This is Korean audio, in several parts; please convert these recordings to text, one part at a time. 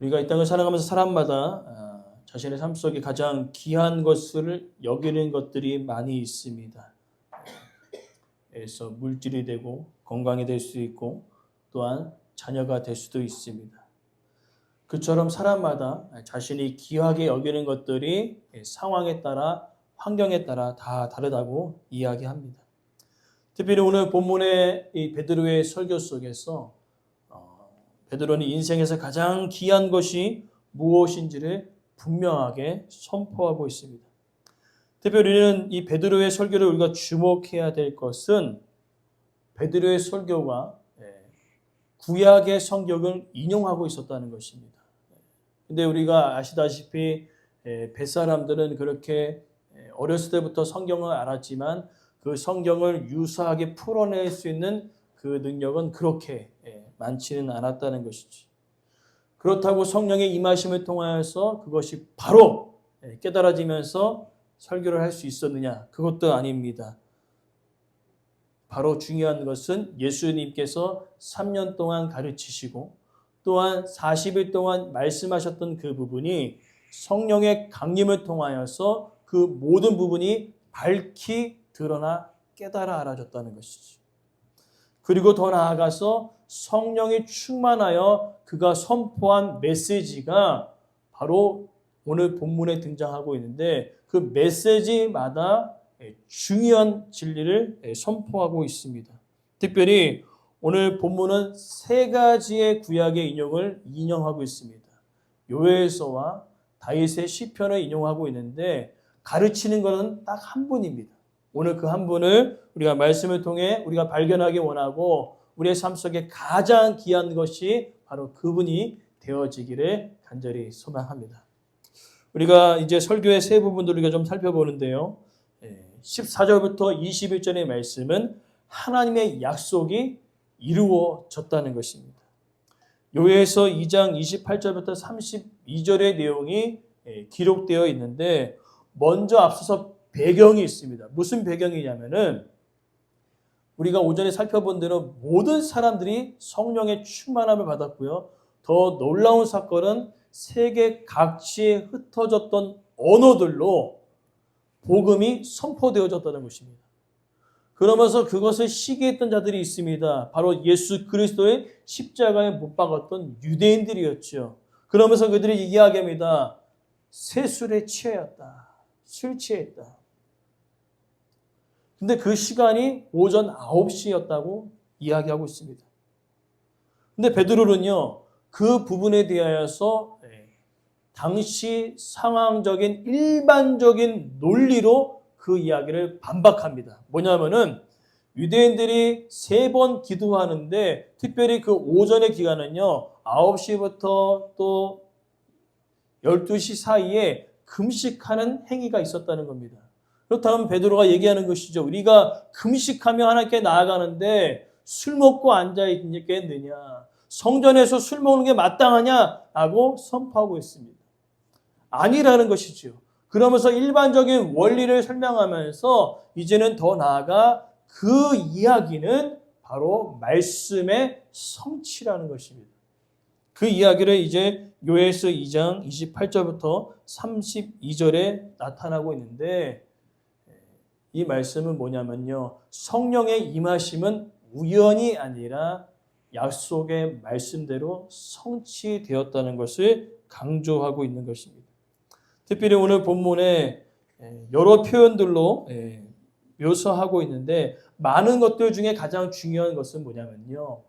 우리가 이 땅을 살아가면서 사람마다 아, 자신의 삶 속에 가장 귀한 것을 여기는 것들이 많이 있습니다. 그래서 물질이 되고 건강이 될 수 있고 또한 자녀가 될 수도 있습니다. 그처럼 사람마다 자신이 귀하게 여기는 것들이 상황에 따라 환경에 따라 다 다르다고 이야기합니다. 특별히 오늘 본문의 이 베드로의 설교 속에서 어, 베드로는 인생에서 가장 귀한 것이 무엇인지를 분명하게 선포하고 있습니다. 특별히 우리는 이 베드로의 설교를 우리가 주목해야 될 것은 베드로의 설교가 예, 구약의 성경을 인용하고 있었다는 것입니다. 근데 우리가 아시다시피 예, 뱃사람들은 그렇게 예, 어렸을 때부터 성경을 알았지만 그 성경을 유사하게 풀어낼 수 있는 그 능력은 그렇게 많지는 않았다는 것이지. 그렇다고 성령의 임하심을 통하여서 그것이 바로 깨달아지면서 설교를 할 수 있었느냐? 그것도 아닙니다. 바로 중요한 것은 예수님께서 3년 동안 가르치시고 또한 40일 동안 말씀하셨던 그 부분이 성령의 강림을 통하여서 그 모든 부분이 밝히 드러나 깨달아 알아졌다는 것이죠. 그리고 더 나아가서 성령이 충만하여 그가 선포한 메시지가 바로 오늘 본문에 등장하고 있는데 그 메시지마다 중요한 진리를 선포하고 있습니다. 특별히 오늘 본문은 세 가지의 구약의 인용을 인용하고 있습니다. 요에서와 다윗의 시편을 인용하고 있는데 가르치는 것은 딱 한 분입니다. 오늘 그 한 분을 우리가 말씀을 통해 우리가 발견하기 원하고 우리의 삶 속에 가장 귀한 것이 바로 그분이 되어지기를 간절히 소망합니다. 우리가 이제 설교의 세 부분들 우리가 좀 살펴보는데요. 14절부터 21절의 말씀은 하나님의 약속이 이루어졌다는 것입니다. 요에서 2장 28절부터 32절의 내용이 기록되어 있는데 먼저 앞서서 배경이 있습니다. 무슨 배경이냐면은 우리가 오전에 살펴본 대로 모든 사람들이 성령의 충만함을 받았고요. 더 놀라운 사건은 세계 각지에 흩어졌던 언어들로 복음이 선포되어졌다는 것입니다. 그러면서 그것을 시기했던 자들이 있습니다. 바로 예수 그리스도의 십자가에 못 박았던 유대인들이었죠. 그러면서 그들이 이야기합니다. 세술에 취하였다. 술 취했다. 근데 그 시간이 오전 9시였다고 이야기하고 있습니다. 근데 베드로는요, 그 부분에 대하여서 당시 상황적인 일반적인 논리로 그 이야기를 반박합니다. 뭐냐면은 유대인들이 세 번 기도하는데 특별히 그 오전의 기간은요, 9시부터 또 12시 사이에 금식하는 행위가 있었다는 겁니다. 그렇다면 베드로가 얘기하는 것이죠. 우리가 금식하며 하나님께 나아가는데 술 먹고 앉아 있겠느냐? 성전에서 술 먹는 게 마땅하냐라고 선포하고 있습니다. 아니라는 것이죠. 그러면서 일반적인 원리를 설명하면서 이제는 더 나아가 그 이야기는 바로 말씀의 성취라는 것입니다. 그 이야기를 이제 요에스 2장 28절부터 32절에 나타나고 있는데 이 말씀은 뭐냐면요. 성령의 임하심은 우연이 아니라 약속의 말씀대로 성취되었다는 것을 강조하고 있는 것입니다. 특별히 오늘 본문에 여러 표현들로 묘사하고 있는데 많은 것들 중에 가장 중요한 것은 뭐냐면요.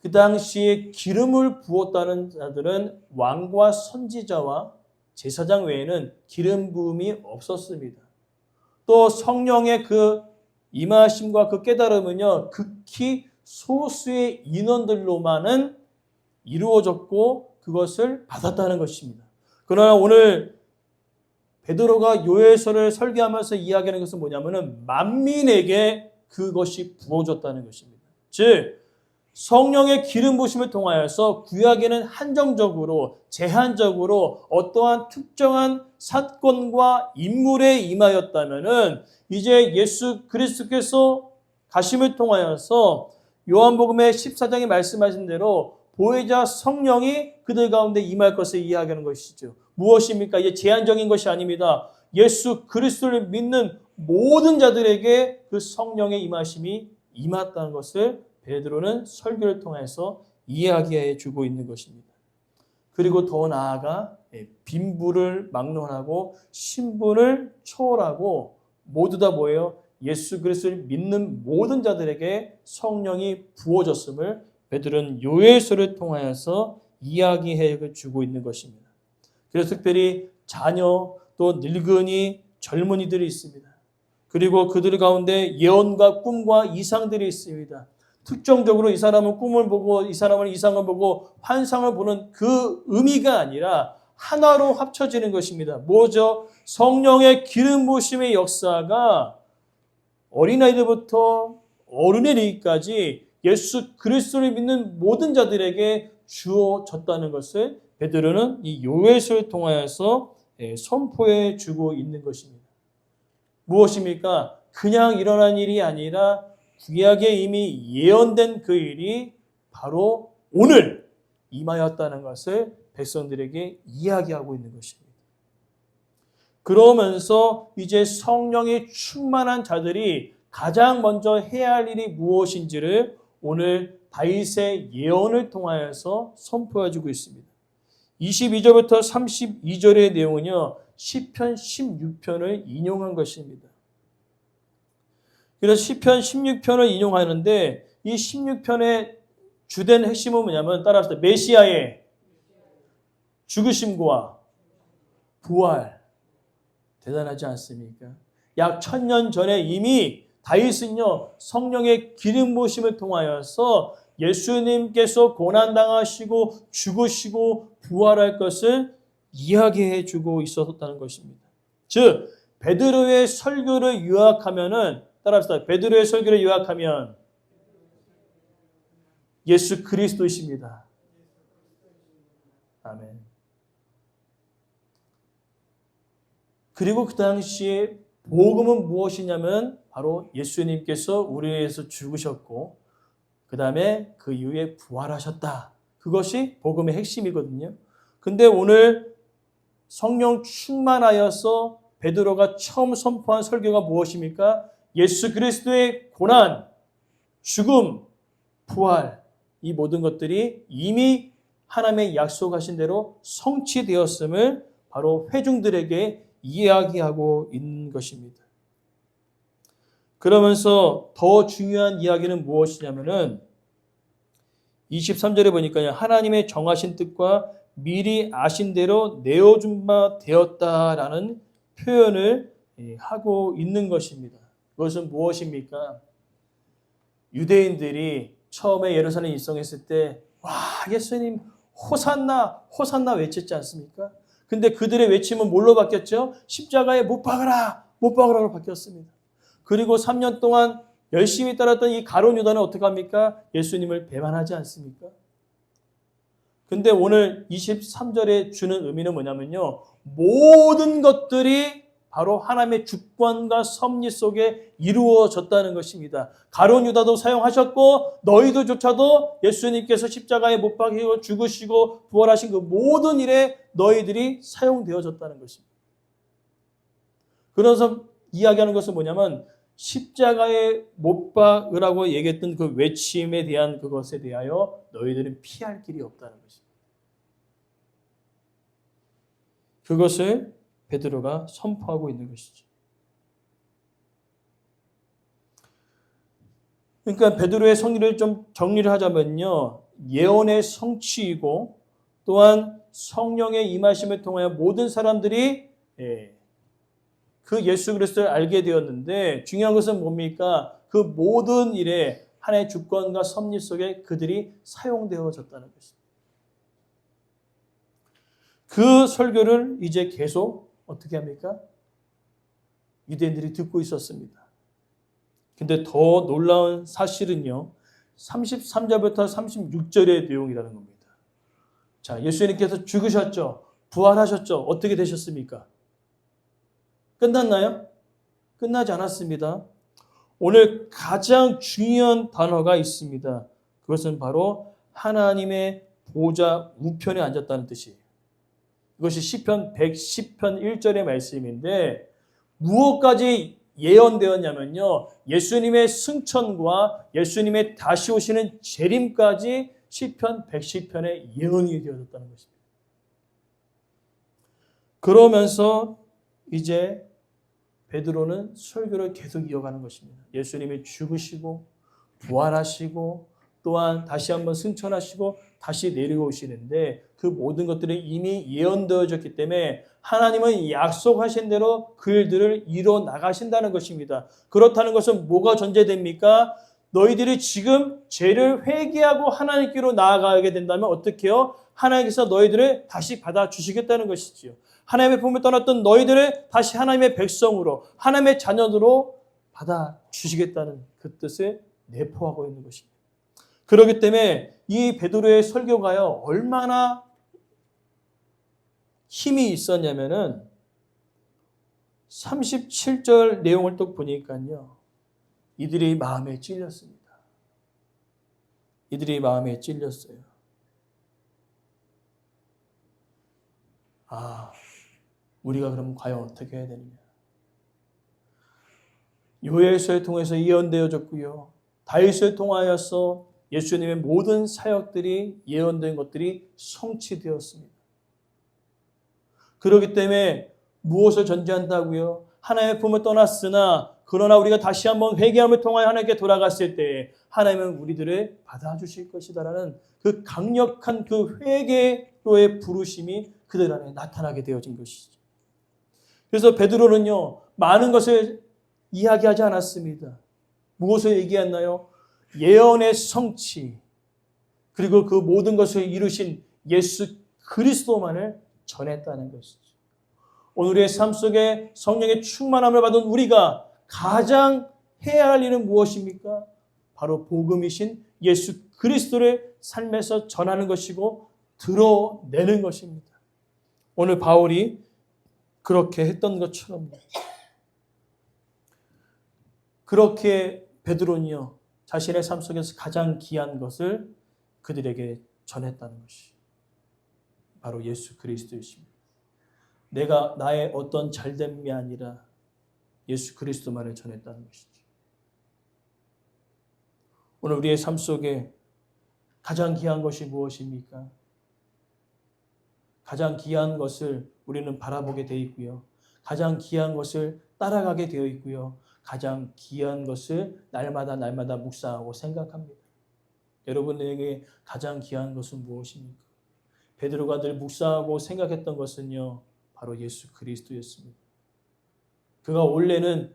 그 당시에 기름을 부었다는 자들은 왕과 선지자와 제사장 외에는 기름 부음이 없었습니다. 또 성령의 그 임하심과 그 깨달음은요, 극히 소수의 인원들로만은 이루어졌고 그것을 받았다는 것입니다. 그러나 오늘 베드로가 요에서를 설계하면서 이야기하는 것은 뭐냐면은 만민에게 그것이 부어졌다는 것입니다. 즉 성령의 기름 부심을 통하여서 구약에는 한정적으로 제한적으로 어떠한 특정한 사건과 인물에 임하였다면은 이제 예수 그리스도께서 가심을 통하여서 요한복음의 14장에 말씀하신 대로 보혜자 성령이 그들 가운데 임할 것을 이야기하는 것이죠. 무엇입니까? 이게 제한적인 것이 아닙니다. 예수 그리스도를 믿는 모든 자들에게 그 성령의 임하심이 임했다는 것을 베드로는 설교를 통해서 이야기해 주고 있는 것입니다. 그리고 더 나아가 예, 빈부를 막론하고 신분을 초월하고 모두 다 뭐예요? 예수 그리스도를 믿는 모든 자들에게 성령이 부어졌음을 베드로는 요해서를 통하여서 이야기해 주고 있는 것입니다. 그래서 특별히 자녀 또 늙은이 젊은이들이 있습니다. 그리고 그들 가운데 예언과 꿈과 이상들이 있습니다. 특정적으로 이 사람은 꿈을 보고 이 사람은 이상을 보고 환상을 보는 그 의미가 아니라 하나로 합쳐지는 것입니다. 뭐죠? 성령의 기름 부심의 역사가 어린아이들부터 어른에 이르기까지 예수 그리스도를 믿는 모든 자들에게 주어졌다는 것을 베드로는 이 요해서를 통하여서 예, 선포해 주고 있는 것입니다. 무엇입니까? 그냥 일어난 일이 아니라 구약에 이미 예언된 그 일이 바로 오늘 임하였다는 것을 백성들에게 이야기하고 있는 것입니다. 그러면서 이제 성령이 충만한 자들이 가장 먼저 해야 할 일이 무엇인지를 오늘 다윗의 예언을 통하여서 선포해 주고 있습니다. 22절부터 32절의 내용은요. 시편 16편을 인용한 것입니다. 그래서 시편 16편을 인용하는데 이 16편의 주된 핵심은 뭐냐면 따라합시다. 메시아의 죽으심과 부활 대단하지 않습니까? 약 천년 전에 이미 다윗은요 성령의 기름 부심을 통하여서 예수님께서 고난 당하시고 죽으시고 부활할 것을 이야기해 주고 있었다는 것입니다. 즉 베드로의 설교를 요약하면은 따라합시다. 베드로의 설교를 요약하면 예수 그리스도이십니다. 아멘. 그리고 그 당시에 복음은 무엇이냐면 바로 예수님께서 우리를 위해서 죽으셨고 그 다음에 그 이후에 부활하셨다. 그것이 복음의 핵심이거든요. 근데 오늘 성령 충만하여서 베드로가 처음 선포한 설교가 무엇입니까? 예수 그리스도의 고난, 죽음, 부활 이 모든 것들이 이미 하나님의 약속하신 대로 성취되었음을 바로 회중들에게 이야기하고 있는 것입니다. 그러면서 더 중요한 이야기는 무엇이냐면은 23절에 보니까요. 하나님의 정하신 뜻과 미리 아신 대로 내어준 바 되었다라는 표현을 예, 하고 있는 것입니다. 그것은 무엇입니까? 유대인들이 처음에 예루살렘 입성했을 때, 와, 예수님, 호산나, 호산나 외쳤지 않습니까? 근데 그들의 외침은 뭘로 바뀌었죠? 십자가에 못 박아라, 못 박아라로 바뀌었습니다. 그리고 3년 동안 열심히 따랐던 이 가론 유다는 어떻게 합니까? 예수님을 배반하지 않습니까? 근데 오늘 23절에 주는 의미는 뭐냐면요. 모든 것들이 바로 하나님의 주권과 섭리 속에 이루어졌다는 것입니다. 가론 유다도 사용하셨고 너희들조차도 예수님께서 십자가에 못 박히고 죽으시고 부활하신 그 모든 일에 너희들이 사용되어졌다는 것입니다. 그래서 이야기하는 것은 뭐냐면 십자가에 못 박으라고 얘기했던 그 외침에 대한 그것에 대하여 너희들은 피할 길이 없다는 것입니다. 그것을 베드로가 선포하고 있는 것이죠. 그러니까 베드로의 성리를 좀 정리를 하자면요. 예언의 성취이고 또한 성령의 임하심을 통하여 모든 사람들이 예, 그 예수 그리스도를 알게 되었는데 중요한 것은 뭡니까? 그 모든 일에 하나의 주권과 섭리 속에 그들이 사용되어졌다는 것입니다. 그 설교를 이제 계속 어떻게 합니까? 유대인들이 듣고 있었습니다. 근데 더 놀라운 사실은요. 33절부터 36절의 내용이라는 겁니다. 자, 예수님께서 죽으셨죠. 부활하셨죠. 어떻게 되셨습니까? 끝났나요? 끝나지 않았습니다. 오늘 가장 중요한 단어가 있습니다. 그것은 바로 하나님의 보좌 우편에 앉았다는 뜻이에요. 이것이 시편 110편 1절의 말씀인데 무엇까지 예언되었냐면요. 예수님의 승천과 예수님의 다시 오시는 재림까지 시편 110편에 예언이 되어졌다는 것입니다. 그러면서 이제 베드로는 설교를 계속 이어가는 것입니다. 예수님이 죽으시고 부활하시고 또한 다시 한번 승천하시고 다시 내려오시는데 그 모든 것들이 이미 예언되어졌기 때문에 하나님은 약속하신 대로 그 일들을 이뤄 나가신다는 것입니다. 그렇다는 것은 뭐가 전제됩니까? 너희들이 지금 죄를 회개하고 하나님께로 나아가게 된다면 어떻게 해요? 하나님께서 너희들을 다시 받아 주시겠다는 것이지요. 하나님의 품에 떠났던 너희들을 다시 하나님의 백성으로 하나님의 자녀로 받아 주시겠다는 그 뜻을 내포하고 있는 것입니다. 그렇기 때문에 이 베드로의 설교가요 얼마나 힘이 있었냐면은 37절 내용을 또 보니까요 이들이 마음에 찔렸습니다. 이들이 마음에 찔렸어요. 아, 우리가 그럼 과연 어떻게 해야 되느냐? 요엘서를 통해서 예언되어졌고요. 다윗을 통하여서 예수님의 모든 사역들이 예언된 것들이 성취되었습니다. 그렇기 때문에 무엇을 전제한다고요? 하나님의 품을 떠났으나 그러나 우리가 다시 한번 회개함을 통하여 하나님께 돌아갔을 때 하나님은 우리들을 받아주실 것이다라는 그 강력한 그 회개로의 부르심이 그들 안에 나타나게 되어진 것이죠. 그래서 베드로는요 많은 것을 이야기하지 않았습니다. 무엇을 얘기했나요? 예언의 성취 그리고 그 모든 것을 이루신 예수 그리스도만을 전했다는 것이죠. 오늘의 삶 속에 성령의 충만함을 받은 우리가 가장 해야 할 일은 무엇입니까? 바로 복음이신 예수 그리스도를 삶에서 전하는 것이고 드러내는 것입니다. 오늘 바울이 그렇게 했던 것처럼 그렇게 베드로는요 자신의 삶 속에서 가장 귀한 것을 그들에게 전했다는 것이 바로 예수 그리스도이십니다. 내가 나의 어떤 잘됨이 아니라 예수 그리스도만을 전했다는 것이죠. 오늘 우리의 삶 속에 가장 귀한 것이 무엇입니까? 가장 귀한 것을 우리는 바라보게 되어 있고요. 가장 귀한 것을 따라가게 되어 있고요. 가장 귀한 것을 날마다 날마다 묵상하고 생각합니다. 여러분에게 가장 귀한 것은 무엇입니까? 베드로가 늘 묵상하고 생각했던 것은요. 바로 예수 그리스도였습니다. 그가 원래는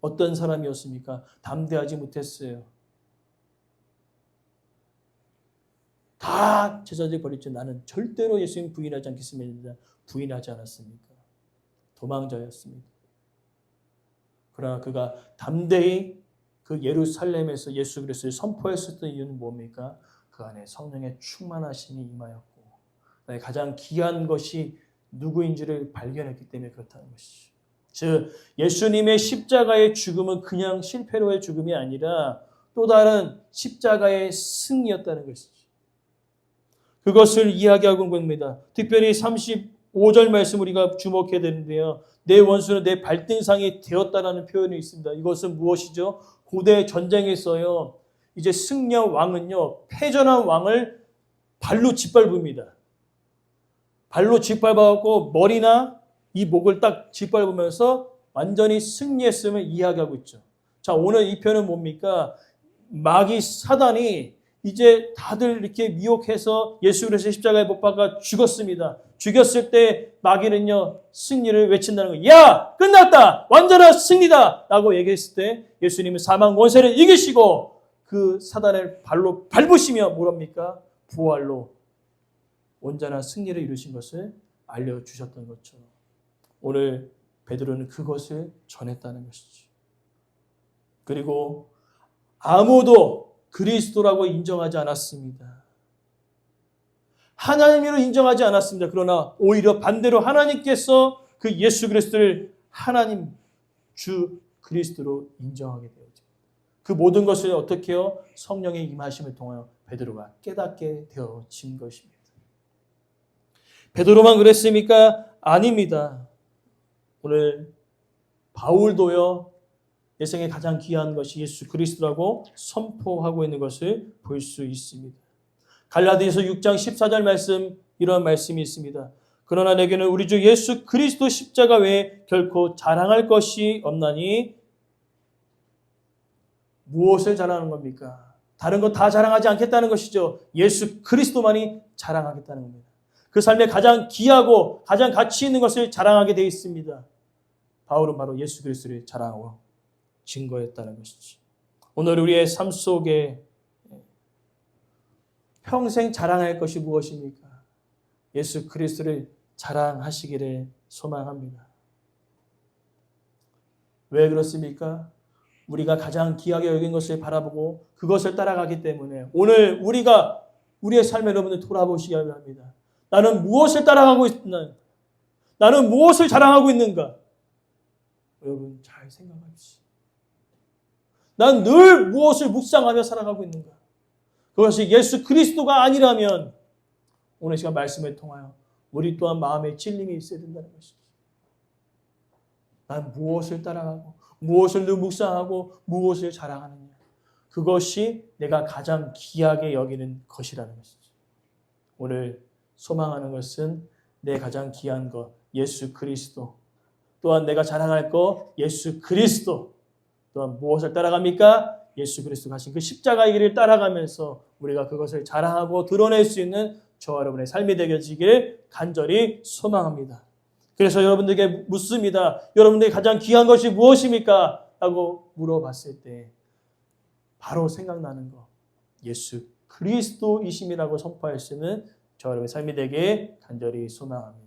어떤 사람이었습니까? 담대하지 못했어요. 다 제자들이 버렸죠. 나는 절대로 예수님 부인하지 않겠습니다. 부인하지 않았습니까? 도망자였습니다. 그러나 그가 담대히 그 예루살렘에서 예수 그리스도를 선포했었던 이유는 뭡니까? 그 안에 성령의 충만하심이 임하였고 가장 귀한 것이 누구인지를 발견했기 때문에 그렇다는 것이죠. 즉 예수님의 십자가의 죽음은 그냥 실패로의 죽음이 아니라 또 다른 십자가의 승리였다는 것이죠. 그것을 이야기하고 있는 겁니다. 특별히 35절 말씀 우리가 주목해야 되는데요. 내 원수는 내 발등상이 되었다라는 표현이 있습니다. 이것은 무엇이죠? 고대 전쟁에서요. 이제 승려 왕은요. 패전한 왕을 발로 짓밟습니다. 발로 짓밟아갖고 머리나 이 목을 딱 짓밟으면서 완전히 승리했음을 이야기하고 있죠. 자, 오늘 이 편은 뭡니까? 마귀 사단이 이제 다들 이렇게 미혹해서 예수 그리스도 십자가에 못 박아 죽었습니다. 죽였을 때 마귀는요 승리를 외친다는 거예요. 야 끝났다 완전한 승리다 라고 얘기했을 때 예수님은 사망 원세를 이기시고 그 사단을 발로 밟으시며 뭐랍니까 부활로 온전한 승리를 이루신 것을 알려 주셨던 것처럼 오늘 베드로는 그것을 전했다는 것이죠. 그리고 아무도 그리스도라고 인정하지 않았습니다. 하나님으로 인정하지 않았습니다. 그러나 오히려 반대로 하나님께서 그 예수 그리스도를 하나님 주 그리스도로 인정하게 되었죠. 그 모든 것을 어떻게 해요? 성령의 임하심을 통하여 베드로가 깨닫게 되어진 것입니다. 베드로만 그랬습니까? 아닙니다. 오늘 바울도요. 내 생에 가장 귀한 것이 예수 그리스도라고 선포하고 있는 것을 볼 수 있습니다. 갈라디아서 6장 14절 말씀 이런 말씀이 있습니다. 그러나 내게는 우리 주 예수 그리스도 십자가 외에 결코 자랑할 것이 없나니 무엇을 자랑하는 겁니까? 다른 거다 자랑하지 않겠다는 것이죠. 예수 그리스도만이 자랑하겠다는 겁니다. 그 삶에 가장 귀하고 가장 가치 있는 것을 자랑하게 되어 있습니다. 바울은 바로 예수 그리스도를 자랑하고 증거했다는 것이죠. 오늘 우리의 삶 속에 평생 자랑할 것이 무엇입니까? 예수 그리스도를 자랑하시기를 소망합니다. 왜 그렇습니까? 우리가 가장 귀하게 여긴 것을 바라보고 그것을 따라가기 때문에 오늘 우리가 우리의 삶에 여러분들 돌아보시기 합니다. 나는 무엇을 따라가고 있나? 나는 무엇을 자랑하고 있는가? 여러분 잘 생각하십시오. 난 늘 무엇을 묵상하며 살아가고 있는가? 그것이 예수 그리스도가 아니라면 오늘 시간 말씀을 통하여 우리 또한 마음에 찔림이 있어야 된다는 것이죠. 난 무엇을 따라가고 무엇을 늘 묵상하고 무엇을 자랑하느냐. 그것이 내가 가장 귀하게 여기는 것이라는 것이죠. 오늘 소망하는 것은 내 가장 귀한 것 예수 그리스도 또한 내가 자랑할 것 예수 그리스도 또한 무엇을 따라갑니까? 예수 그리스도 가신 그 십자가의 길을 따라가면서 우리가 그것을 자랑하고 드러낼 수 있는 저와 여러분의 삶이 되어지길 간절히 소망합니다. 그래서 여러분들에게 묻습니다. 여러분들이 가장 귀한 것이 무엇입니까? 라고 물어봤을 때 바로 생각나는 거 예수 그리스도이심이라고 선포할 수 있는 저와 여러분의 삶이 되게 간절히 소망합니다.